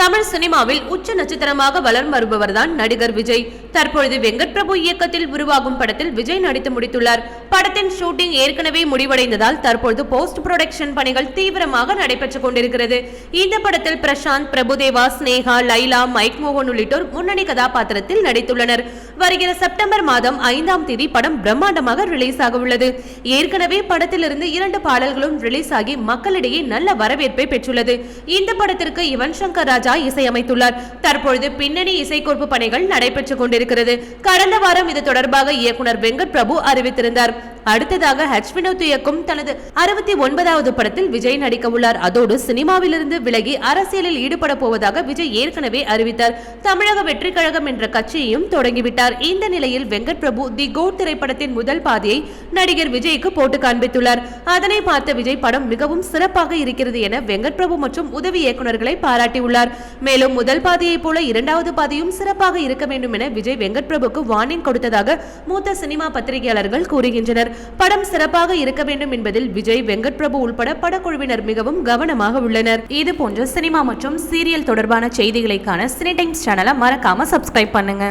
தமிழ் சினிமாவில் உச்ச நட்சத்திரமாக வளர்ந்து வருபவர்தான் நடிகர் விஜய். தற்பொழுது வெங்கட் பிரபு இயக்கத்தில் உருவாகும் படத்தில் விஜய் நடித்து முடித்துள்ளார். படத்தின் ஷூட்டிங் ஏற்கனவே முடிவடைந்ததால் தற்பொழுது போஸ்ட் ப்ரொடக்ஷன் பணிகள் தீவிரமாக நடைபெற்றுக் கொண்டிருக்கிறது. இந்த படத்தில் பிரசாந்த் பிரபுதேவா ஸ்னேகா லைலா மைக் மோகன் உள்ளிட்டோர் முன்னணி கதாபாத்திரத்தில் நடித்துள்ளனர். வருகிற செப்டம்பர் மாதம் ஐந்தாம் தேதி படம் பிரம்மாண்டமாக ரிலீஸ் ஆக உள்ளது. ஏற்கனவே படத்திலிருந்து இரண்டு பாடல்களும் ரிலீஸ் ஆகி மக்களிடையே நல்ல வரவேற்பை பெற்றுள்ளது. இந்த படத்திற்கு யுவன் சங்கர் ராஜா இசையமைத்துள்ளார் தற்பொழுது பின்னணி இசைக்கோர்ப்பு பணிகள் நடைபெற்றுக் கொண்டிருக்கிறது. கடந்த வாரம் இது தொடர்பாக இயக்குனர் வெங்கட் பிரபு அறிவித்திருந்தார். அடுத்ததாக ஹச் வினோத் இயக்கும் தனது அறுபத்தி ஒன்பதாவது படத்தில் விஜய் நடிக்க உள்ளார். அதோடு சினிமாவிலிருந்து விலகி அரசியலில் ஈடுபட போவதாக விஜய் ஏற்கனவே அறிவித்தார். தமிழக வெற்றி கழகம் என்ற கட்சியையும் தொடங்கிவிட்டார். இந்த நிலையில் வெங்கட் பிரபு தி கோட் திரைப்படத்தின் முதல் பாதியை நடிகர் விஜய்க்கு போட்டு காண்பித்துள்ளார். அதனை பார்த்த விஜய் படம் மிகவும் சிறப்பாக இருக்கிறது என வெங்கட் பிரபு மற்றும் உதவி இயக்குநர்களை பாராட்டியுள்ளார். மேலும் முதல் பாதியைப் போல இரண்டாவது பாதியும் சிறப்பாக இருக்க வேண்டும் என விஜய் வெங்கட் பிரபுக்கு வார்னிங் கொடுத்ததாக மூத்த சினிமா பத்திரிகையாளர்கள் கூறுகின்றனர். படம் சிறப்பாக இருக்க வேண்டும் என்பதில் விஜய் வெங்கட் பிரபு உள்பட படக்குழுவினர் மிகவும் கவனமாக உள்ளனர். இது போன்ற சினிமா மற்றும் சீரியல் தொடர்பான செய்திகளைக்கான சினி டைம்ஸ் சேனலை மறக்காம சப்ஸ்கிரைப் பண்ணுங்க.